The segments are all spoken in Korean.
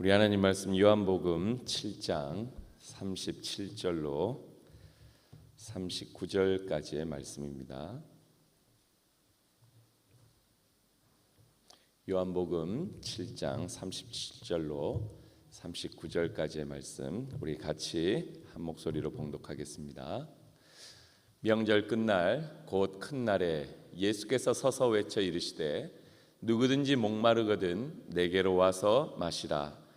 우리 하나님 말씀 요한복음 7장 37절로 39절까지의 말씀입니다. 요한복음 7장 37절로 39절까지의 말씀 우리 같이 한 목소리로 봉독하겠습니다. 명절 끝날 곧 큰 날에 예수께서 서서 외쳐 이르시되 누구든지 목마르거든 내게로 와서 마시라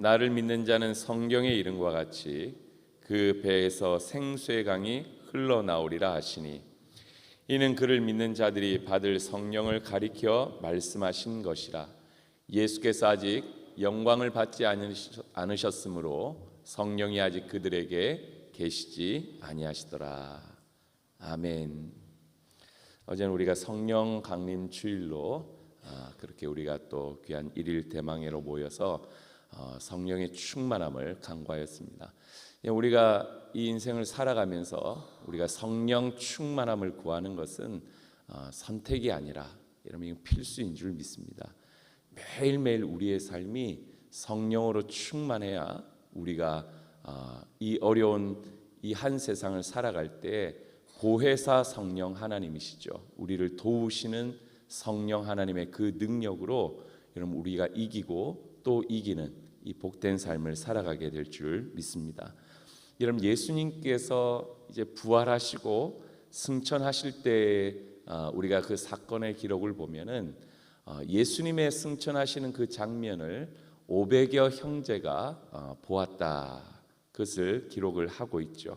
나를 믿는 자는 성경의 이름과 같이 그 배에서 생수의 강이 흘러나오리라 하시니 이는 그를 믿는 자들이 받을 성령을 가리켜 말씀하신 것이라 예수께서 아직 영광을 받지 않으셨으므로 성령이 아직 그들에게 계시지 아니하시더라 아멘. 어제는 우리가 성령 강림 주일로 아, 그렇게 우리가 또 귀한 일일 대망회로 모여서 어, 성령의 충만함을 간과했습니다. 예, 우리가 이 인생을 살아가면서 우리가 성령 충만함을 구하는 것은 어, 선택이 아니라 여러분 필수인 줄 믿습니다. 매일매일 우리의 삶이 성령으로 충만해야 우리가 어, 이 어려운 이 한 세상을 살아갈 때 보혜사 성령 하나님이시죠. 우리를 도우시는 성령 하나님의 그 능력으로 여러분 우리가 이기고 또 이기는 이 복된 삶을 살아가게 될 줄 믿습니다. 여러분 예수님께서 이제 부활하시고 승천하실 때 아, 우리가 그 사건의 기록을 보면은 아, 예수님의 승천하시는 그 장면을 500여 형제가 아, 보았다. 그것을 기록을 하고 있죠.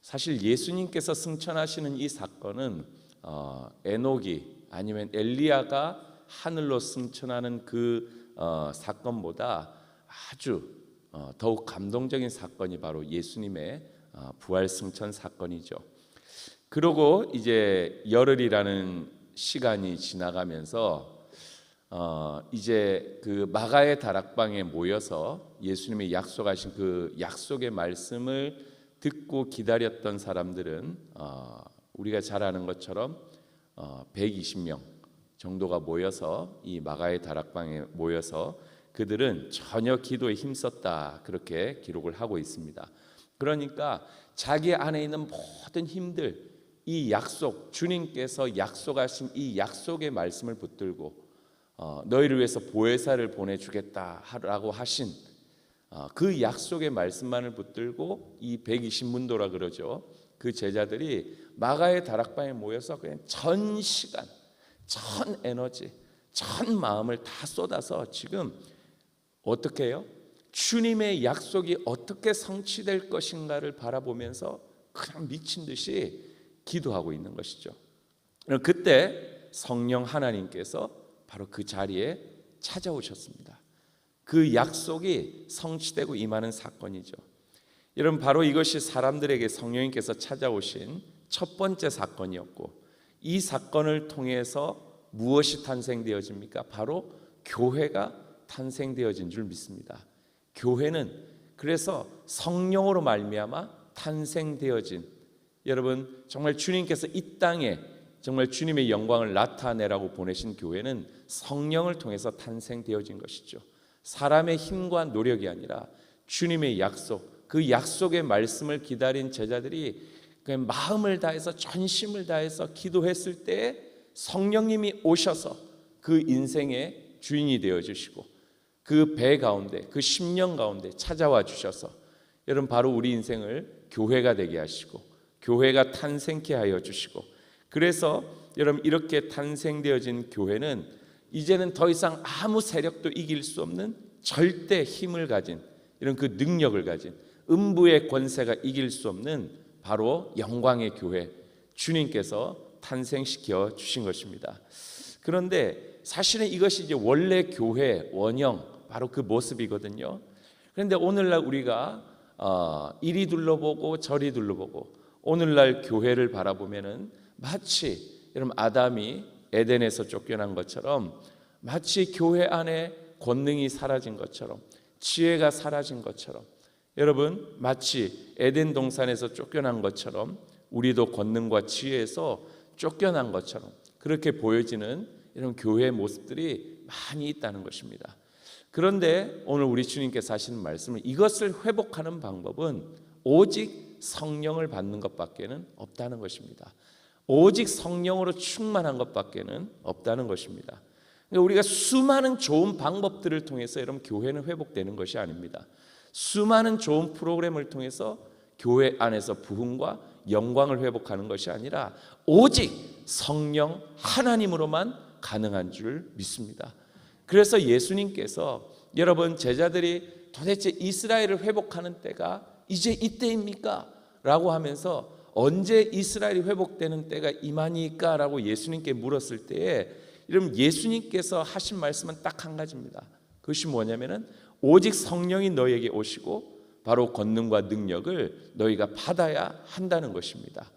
사실 예수님께서 승천하시는 이 사건은 어, 에녹이 아니면 엘리야가 하늘로 승천하는 그 어, 사건보다 아주 어, 더욱 감동적인 사건이 바로 예수님의 어, 부활 승천 사건이죠. 그러고 이제 열흘이라는 시간이 지나가면서 어, 이제 그 마가의 다락방에 모여서 예수님이 약속하신 그 약속의 말씀을 듣고 기다렸던 사람들은 어, 우리가 잘 아는 것처럼 어, 120명 정도가 모여서 이 마가의 다락방에 모여서 그들은 전혀 기도에 힘썼다 그렇게 기록을 하고 있습니다. 그러니까 자기 안에 있는 모든 힘들 이 약속 주님께서 약속하신 이 약속의 말씀을 붙들고 어, 너희를 위해서 보혜사를 보내주겠다라고 하신 어, 그 약속의 말씀만을 붙들고 이 120문도라 그러죠. 그 제자들이 마가의 다락방에 모여서 그냥 전 시간 전 에너지, 전 마음을 다 쏟아서 지금 어떻게 해요? 주님의 약속이 어떻게 성취될 것인가를 바라보면서 그냥 미친 듯이 기도하고 있는 것이죠. 그때 성령 하나님께서 바로 그 자리에 찾아오셨습니다. 그 약속이 성취되고 임하는 사건이죠. 여러분 바로 이것이 사람들에게 성령님께서 찾아오신 첫 번째 사건이었고 이 사건을 통해서 무엇이 탄생되어집니까? 바로 교회가 탄생되어진 줄 믿습니다. 교회는 그래서 성령으로 말미암아 탄생되어진 여러분 정말 주님께서 이 땅에 정말 주님의 영광을 나타내라고 보내신 교회는 성령을 통해서 탄생되어진 것이죠. 사람의 힘과 노력이 아니라 주님의 약속, 그 약속의 말씀을 기다린 제자들이 그 마음을 다해서 전심을 다해서 기도했을 때 성령님이 오셔서 그 인생의 주인이 되어 주시고 그 배 가운데 그 10년 가운데 찾아와 주셔서 여러분 바로 우리 인생을 교회가 되게 하시고 교회가 탄생케 하여 주시고 그래서 여러분 이렇게 탄생되어진 교회는 이제는 더 이상 아무 세력도 이길 수 없는 절대 힘을 가진 이런 그 능력을 가진 음부의 권세가 이길 수 없는 바로 영광의 교회 주님께서 탄생시켜 주신 것입니다. 그런데 사실은 이것이 이제 원래 교회 원형 바로 그 모습이거든요. 그런데 오늘날 우리가 어, 이리 둘러보고 저리 둘러보고 오늘날 교회를 바라보면은 마치 여러분 아담이 에덴에서 쫓겨난 것처럼 마치 교회 안에 권능이 사라진 것처럼 지혜가 사라진 것처럼 여러분 마치 에덴 동산에서 쫓겨난 것처럼 우리도 권능과 지혜에서 쫓겨난 것처럼 그렇게 보여지는 이런 교회의 모습들이 많이 있다는 것입니다. 그런데 오늘 우리 주님께서 하시는 말씀은 이것을 회복하는 방법은 오직 성령을 받는 것밖에는 없다는 것입니다. 오직 성령으로 충만한 것밖에는 없다는 것입니다. 그러니까 우리가 수많은 좋은 방법들을 통해서 여러분 교회는 회복되는 것이 아닙니다. 수많은 좋은 프로그램을 통해서 교회 안에서 부흥과 영광을 회복하는 것이 아니라 오직 성령 하나님으로만 가능한 줄 믿습니다. 그래서 예수님께서 여러분 제자들이 도대체 이스라엘을 회복하는 때가 이제 이때입니까? 라고 하면서 언제 이스라엘이 회복되는 때가 이만이니까? 라고 예수님께 물었을 때에 여러분 예수님께서 하신 말씀은 딱 한 가지입니다. 그것이 뭐냐면은 오직 성령이 너에게 오시고 바로 권능과 능력을 너희가 받아야 한다는 것입니다.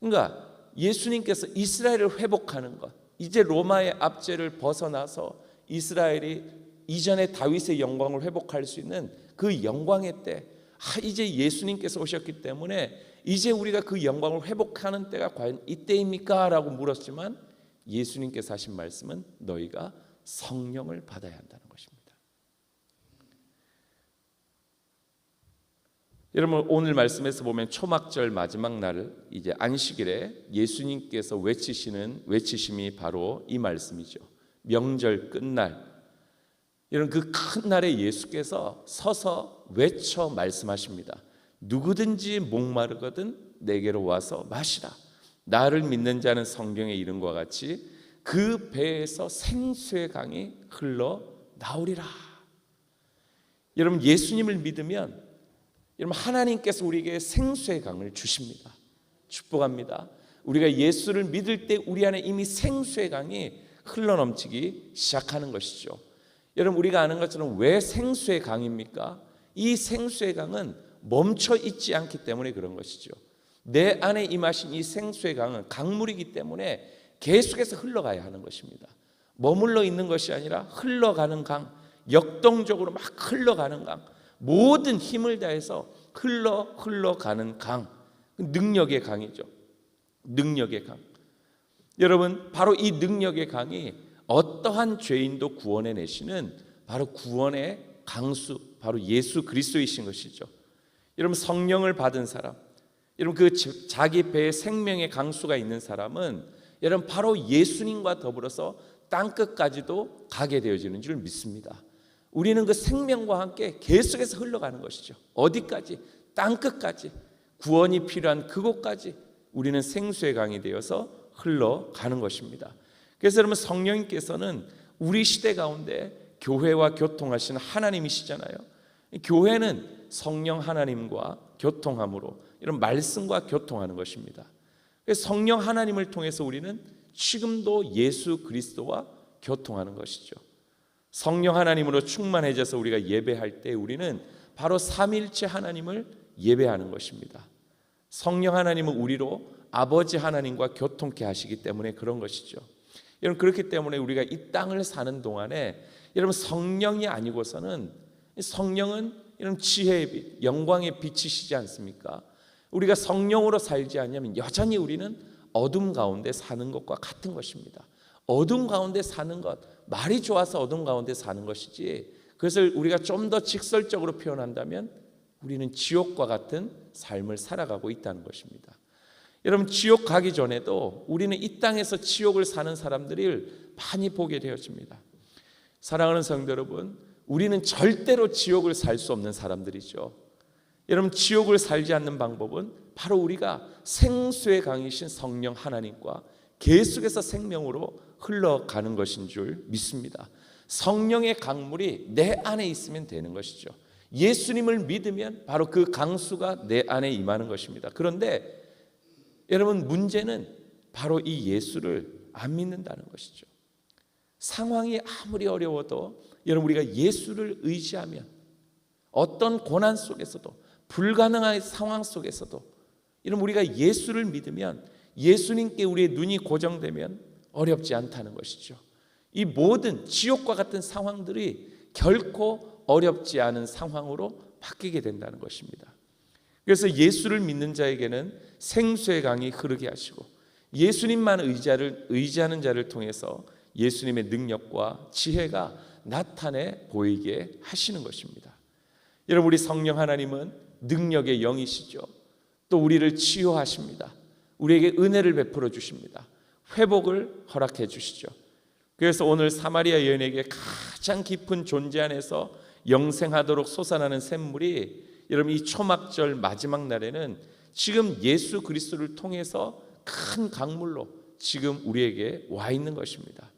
그러니까 예수님께서 이스라엘을 회복하는 것, 이제 로마의 압제를 벗어나서 이스라엘이 이전에 다윗의 영광을 회복할 수 있는 그 영광의 때, 아, 이제 예수님께서 오셨기 때문에 이제 우리가 그 영광을 회복하는 때가 과연 이때입니까? 라고 물었지만 예수님께서 하신 말씀은 너희가 성령을 받아야 한다는 것입니다. 여러분 오늘 말씀에서 보면 초막절 마지막 날 이제 안식일에 예수님께서 외치시는 외치심이 바로 이 말씀이죠. 명절 끝날 이런 그 큰 날에 예수께서 서서 외쳐 말씀하십니다. 누구든지 목마르거든 내게로 와서 마시라. 나를 믿는 자는 성경에 이른 것과 같이 그 배에서 생수의 강이 흘러 나오리라. 여러분 예수님을 믿으면 여러분 하나님께서 우리에게 생수의 강을 주십니다. 축복합니다. 우리가 예수를 믿을 때 우리 안에 이미 생수의 강이 흘러넘치기 시작하는 것이죠. 여러분 우리가 아는 것처럼 왜 생수의 강입니까? 이 생수의 강은 멈춰 있지 않기 때문에 그런 것이죠. 내 안에 임하신 이 생수의 강은 강물이기 때문에 계속해서 흘러가야 하는 것입니다. 머물러 있는 것이 아니라 흘러가는 강, 역동적으로 막 흘러가는 강, 모든 힘을 다해서 흘러 흘러가는 강, 능력의 강이죠. 능력의 강. 여러분, 바로 이 능력의 강이 어떠한 죄인도 구원해 내시는 바로 구원의 강수, 바로 예수 그리스도이신 것이죠. 여러분 성령을 받은 사람, 여러분 그 자기 배에 생명의 강수가 있는 사람은 여러분 바로 예수님과 더불어서 땅 끝까지도 가게 되어지는 줄 믿습니다. 우리는 그 생명과 함께 계속해서 흘러가는 것이죠. 어디까지? 땅 끝까지. 구원이 필요한 그곳까지 우리는 생수의 강이 되어서 흘러가는 것입니다. 그래서 여러분 성령님께서는 우리 시대 가운데 교회와 교통하시는 하나님이시잖아요. 교회는 성령 하나님과 교통함으로 이런 말씀과 교통하는 것입니다. 성령 하나님을 통해서 우리는 지금도 예수 그리스도와 교통하는 것이죠. 성령 하나님으로 충만해져서 우리가 예배할 때 우리는 바로 삼일체 하나님을 예배하는 것입니다. 성령 하나님은 우리로 아버지 하나님과 교통케 하시기 때문에 그런 것이죠. 여러분 그렇기 때문에 우리가 이 땅을 사는 동안에 여러분 성령이 아니고서는 성령은 이런 지혜의 빛, 영광의 빛이시지 않습니까? 우리가 성령으로 살지 않으면 여전히 우리는 어둠 가운데 사는 것과 같은 것입니다. 어둠 가운데 사는 것, 말이 좋아서 어둠 가운데 사는 것이지. 그것을 우리가 좀 더 직설적으로 표현한다면 우리는 지옥과 같은 삶을 살아가고 있다는 것입니다. 여러분 지옥 가기 전에도 우리는 이 땅에서 지옥을 사는 사람들을 많이 보게 되어집니다. 사랑하는 성도 여러분, 우리는 절대로 지옥을 살 수 없는 사람들이죠. 여러분 지옥을 살지 않는 방법은 바로 우리가 생수의 강이신 성령 하나님과 계속해서 생명으로 흘러가는 것인 줄 믿습니다. 성령의 강물이 내 안에 있으면 되는 것이죠. 예수님을 믿으면 바로 그 강수가 내 안에 임하는 것입니다. 그런데 여러분 문제는 바로 이 예수를 안 믿는다는 것이죠. 상황이 아무리 어려워도 여러분 우리가 예수를 의지하면 어떤 고난 속에서도 불가능한 상황 속에서도 이런 우리가 예수를 믿으면 예수님께 우리의 눈이 고정되면 어렵지 않다는 것이죠. 이 모든 지옥과 같은 상황들이 결코 어렵지 않은 상황으로 바뀌게 된다는 것입니다. 그래서 예수를 믿는 자에게는 생수의 강이 흐르게 하시고 예수님만 의자를 의지하는 자를 통해서 예수님의 능력과 지혜가 나타내 보이게 하시는 것입니다. 여러분 우리 성령 하나님은 능력의 영이시죠. 또 우리를 치유하십니다. 우리에게 은혜를 베풀어 주십니다. 회복을 허락해 주시죠. 그래서 오늘 사마리아 여인에게 가장 깊은 존재 안에서 영생하도록 솟아나는 샘물이 여러분 이 초막절 마지막 날에는 지금 예수 그리스도를 통해서 큰 강물로 지금 우리에게 와 있는 것입니다.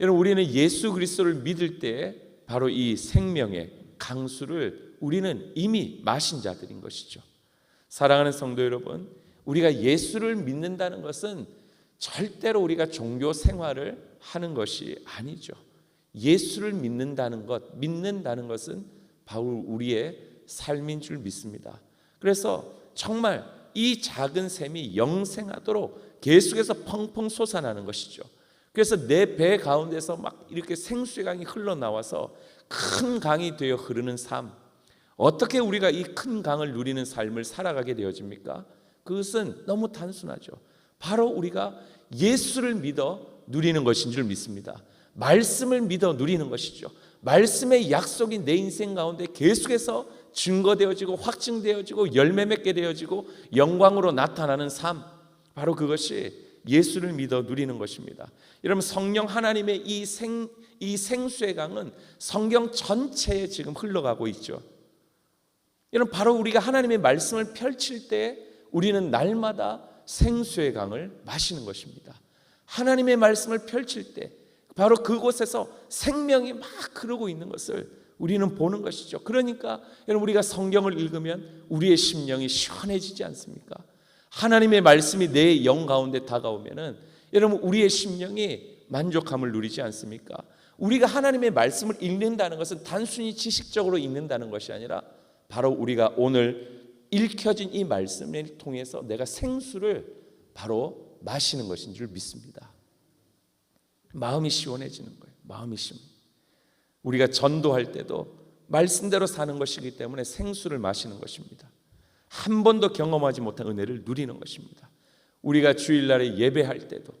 여러분 우리는 예수 그리스도를 믿을 때 바로 이 생명의 강수를 우리는 이미 마신 자들인 것이죠. 사랑하는 성도 여러분, 우리가 예수를 믿는다는 것은 절대로 우리가 종교 생활을 하는 것이 아니죠. 예수를 믿는다는 것, 믿는다는 것은 바로 우리의 삶인 줄 믿습니다. 그래서 정말 이 작은 샘이 영생하도록 계속해서 펑펑 솟아나는 것이죠. 그래서 내 배 가운데서 막 이렇게 생수의 강이 흘러나와서 큰 강이 되어 흐르는 삶. 어떻게 우리가 이 큰 강을 누리는 삶을 살아가게 되어집니까? 그것은 너무 단순하죠. 바로 우리가 예수를 믿어 누리는 것인 줄 믿습니다. 말씀을 믿어 누리는 것이죠. 말씀의 약속이 내 인생 가운데 계속해서 증거되어지고 확증되어지고 열매 맺게 되어지고 영광으로 나타나는 삶. 바로 그것이 예수를 믿어 누리는 것입니다. 여러분 성령 하나님의 이 생 이 생수의 강은 성경 전체에 지금 흘러가고 있죠. 여러분 바로 우리가 하나님의 말씀을 펼칠 때 우리는 날마다 생수의 강을 마시는 것입니다. 하나님의 말씀을 펼칠 때 바로 그곳에서 생명이 막 흐르고 있는 것을 우리는 보는 것이죠. 그러니까 여러분 우리가 성경을 읽으면 우리의 심령이 시원해지지 않습니까? 하나님의 말씀이 내 영 가운데 다가오면은 여러분 우리의 심령이 만족함을 누리지 않습니까? 우리가 하나님의 말씀을 읽는다는 것은 단순히 지식적으로 읽는다는 것이 아니라 바로 우리가 오늘 읽혀진 이 말씀을 통해서 내가 생수를 바로 마시는 것인 줄 믿습니다. 마음이 시원해지는 거예요. 마음이 시원. 우리가 전도할 때도 말씀대로 사는 것이기 때문에 생수를 마시는 것입니다. 한 번도 경험하지 못한 은혜를 누리는 것입니다. 우리가 주일날에 예배할 때도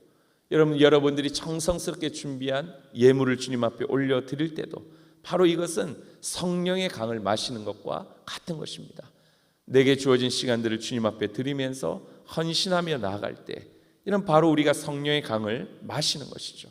여러분 여러분들이 정성스럽게 준비한 예물을 주님 앞에 올려 드릴 때도 바로 이것은 성령의 강을 마시는 것과 같은 것입니다. 내게 주어진 시간들을 주님 앞에 드리면서 헌신하며 나아갈 때 이런 바로 우리가 성령의 강을 마시는 것이죠.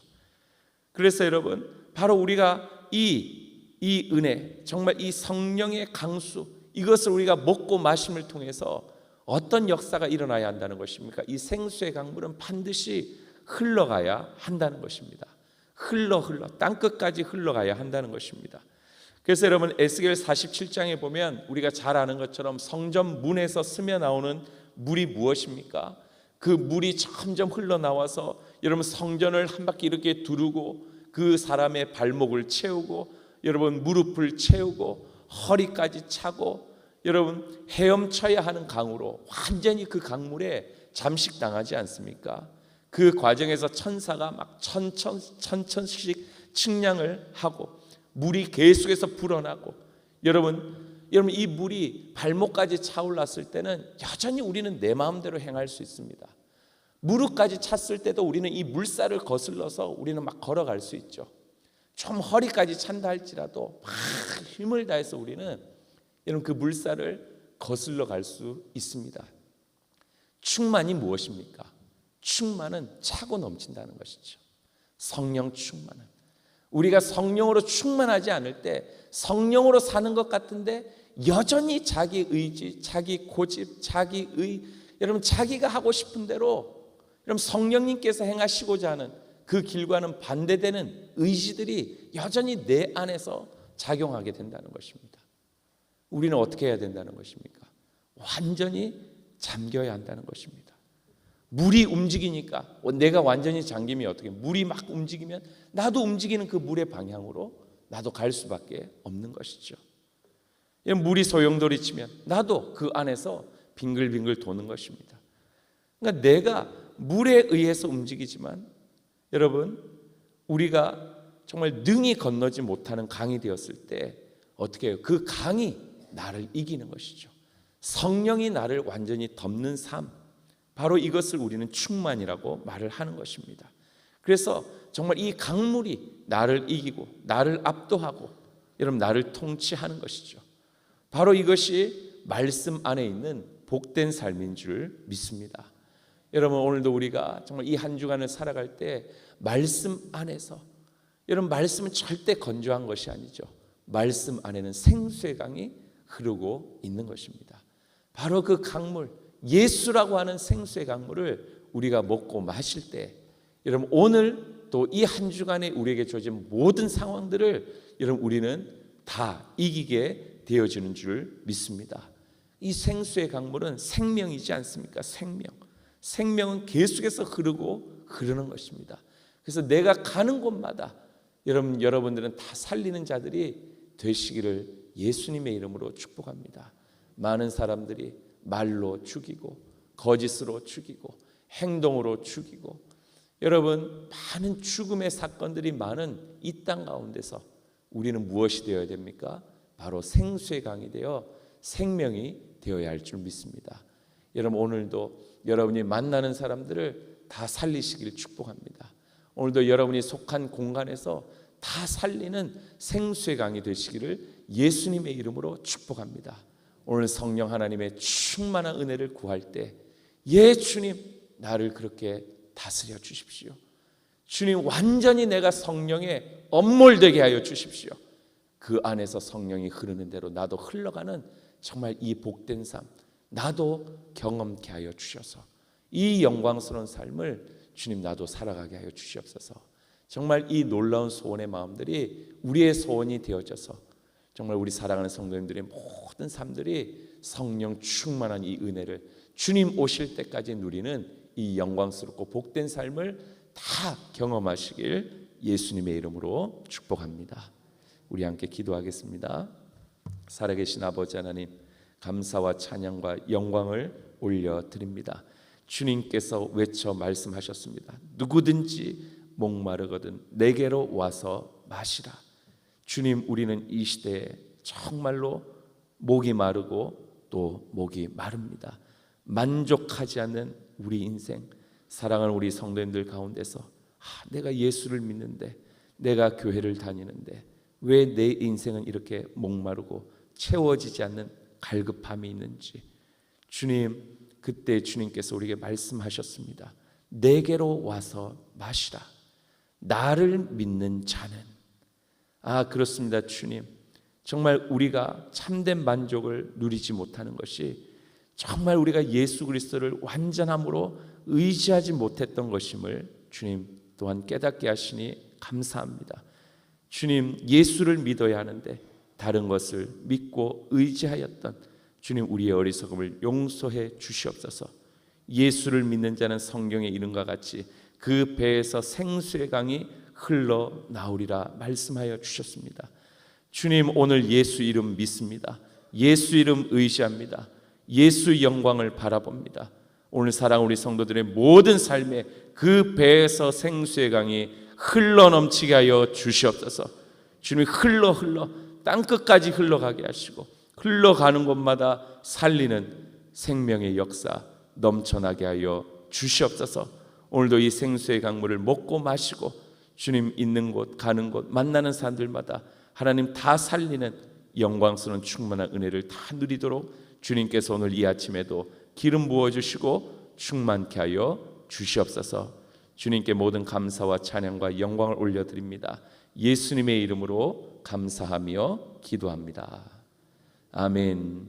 그래서 여러분 바로 우리가 이 이 은혜 정말 이 성령의 강수 이것을 우리가 먹고 마심을 통해서 어떤 역사가 일어나야 한다는 것입니까? 이 생수의 강물은 반드시 흘러가야 한다는 것입니다. 흘러 흘러 땅 끝까지 흘러가야 한다는 것입니다. 그래서 여러분 에스겔 47장에 보면 우리가 잘 아는 것처럼 성전 문에서 스며 나오는 물이 무엇입니까? 그 물이 점점 흘러나와서 여러분 성전을 한 바퀴 이렇게 두르고 그 사람의 발목을 채우고 여러분 무릎을 채우고 허리까지 차고 여러분 헤엄쳐야 하는 강으로 완전히 그 강물에 잠식당하지 않습니까? 그 과정에서 천사가 막 천천 천천씩 측량을 하고 물이 계속해서 불어나고 여러분 여러분 이 물이 발목까지 차올랐을 때는 여전히 우리는 내 마음대로 행할 수 있습니다. 무릎까지 찼을 때도 우리는 이 물살을 거슬러서 우리는 막 걸어갈 수 있죠. 좀 허리까지 찬다 할지라도 막 힘을 다해서 우리는 여러분 그 물살을 거슬러 갈 수 있습니다. 충만이 무엇입니까? 충만은 차고 넘친다는 것이죠. 성령 충만은 우리가 성령으로 충만하지 않을 때 성령으로 사는 것 같은데 여전히 자기 의지, 자기 고집, 자기 의 여러분 자기가 하고 싶은 대로 여러분 성령님께서 행하시고자 하는 그 길과는 반대되는 의지들이 여전히 내 안에서 작용하게 된다는 것입니다. 우리는 어떻게 해야 된다는 것입니까? 완전히 잠겨야 한다는 것입니다. 물이 움직이니까 내가 완전히 잠기면 어떻게? 물이 막 움직이면 나도 움직이는 그 물의 방향으로 나도 갈 수밖에 없는 것이죠. 물이 소용돌이 치면 나도 그 안에서 빙글빙글 도는 것입니다. 그러니까 내가 물에 의해서 움직이지만 여러분 우리가 정말 능히 건너지 못하는 강이 되었을 때 어떻게 해요? 그 강이 나를 이기는 것이죠. 성령이 나를 완전히 덮는 삶. 바로 이것을 우리는 충만이라고 말을 하는 것입니다. 그래서 정말 이 강물이 나를 이기고 나를 압도하고 여러분 나를 통치하는 것이죠. 바로 이것이 말씀 안에 있는 복된 삶인 줄 믿습니다. 여러분 오늘도 우리가 정말 이 한 주간을 살아갈 때 말씀 안에서 여러분 말씀은 절대 건조한 것이 아니죠. 말씀 안에는 생수의 강이 흐르고 있는 것입니다. 바로 그 강물 예수라고 하는 생수의 강물을 우리가 먹고 마실 때 여러분 오늘 또 이 한 주간에 우리에게 주어진 모든 상황들을 여러분 우리는 다 이기게 되어지는 줄 믿습니다. 이 생수의 강물은 생명이지 않습니까? 생명. 생명은 계속해서 흐르고 흐르는 것입니다. 그래서 내가 가는 곳마다 여러분 여러분들은 다 살리는 자들이 되시기를 예수님의 이름으로 축복합니다. 많은 사람들이 말로 죽이고 거짓으로 죽이고 행동으로 죽이고 여러분 많은 죽음의 사건들이 많은 이 땅 가운데서 우리는 무엇이 되어야 됩니까? 바로 생수의 강이 되어 생명이 되어야 할 줄 믿습니다. 여러분 오늘도 여러분이 만나는 사람들을 다 살리시길 축복합니다. 오늘도 여러분이 속한 공간에서 다 살리는 생수의 강이 되시기를 예수님의 이름으로 축복합니다. 오늘 성령 하나님의 충만한 은혜를 구할 때, 예, 주님, 나를 그렇게 다스려 주십시오. 주님, 완전히 내가 성령에 엄몰되게 하여 주십시오. 그 안에서 성령이 흐르는 대로 나도 흘러가는 정말 이 복된 삶, 나도 경험케 하여 주셔서 이 영광스러운 삶을 주님 나도 살아가게 하여 주시옵소서. 정말 이 놀라운 소원의 마음들이 우리의 소원이 되어져서 정말 우리 사랑하는 성도님들의 모든 삶들이 성령 충만한 이 은혜를 주님 오실 때까지 누리는 이 영광스럽고 복된 삶을 다 경험하시길 예수님의 이름으로 축복합니다. 우리 함께 기도하겠습니다. 살아계신 아버지 하나님 감사와 찬양과 영광을 올려 드립니다. 주님께서 외쳐 말씀하셨습니다. 누구든지 목마르거든 내게로 와서 마시라. 주님 우리는 이 시대에 정말로 목이 마르고 또 목이 마릅니다. 만족하지 않는 우리 인생 사랑하는 우리 성도님들 가운데서 아, 내가 예수를 믿는데 내가 교회를 다니는데 왜 내 인생은 이렇게 목마르고 채워지지 않는 갈급함이 있는지 주님 그때 주님께서 우리에게 말씀하셨습니다. 내게로 와서 마시라. 나를 믿는 자는 아 그렇습니다 주님 정말 우리가 참된 만족을 누리지 못하는 것이 정말 우리가 예수 그리스도를 완전함으로 의지하지 못했던 것임을 주님 또한 깨닫게 하시니 감사합니다. 주님 예수를 믿어야 하는데 다른 것을 믿고 의지하였던 주님 우리의 어리석음을 용서해 주시옵소서. 예수를 믿는 자는 성경의 이름과 같이 그 배에서 생수의 강이 흘러 나오리라 말씀하여 주셨습니다. 주님 오늘 예수 이름 믿습니다. 예수 이름 의지합니다. 예수 영광을 바라봅니다. 오늘 사랑 우리 성도들의 모든 삶에 그 배에서 생수의 강이 흘러 넘치게 하여 주시옵소서. 주님 흘러 흘러 땅 끝까지 흘러가게 하시고 흘러가는 곳마다 살리는 생명의 역사 넘쳐나게 하여 주시옵소서. 오늘도 이 생수의 강물을 먹고 마시고 주님 있는 곳 가는 곳 만나는 사람들마다 하나님 다 살리는 영광스러운 충만한 은혜를 다 누리도록 주님께서 오늘 이 아침에도 기름 부어 주시고 충만케 하여 주시옵소서. 주님께 모든 감사와 찬양과 영광을 올려 드립니다. 예수님의 이름으로 감사하며 기도합니다. 아멘.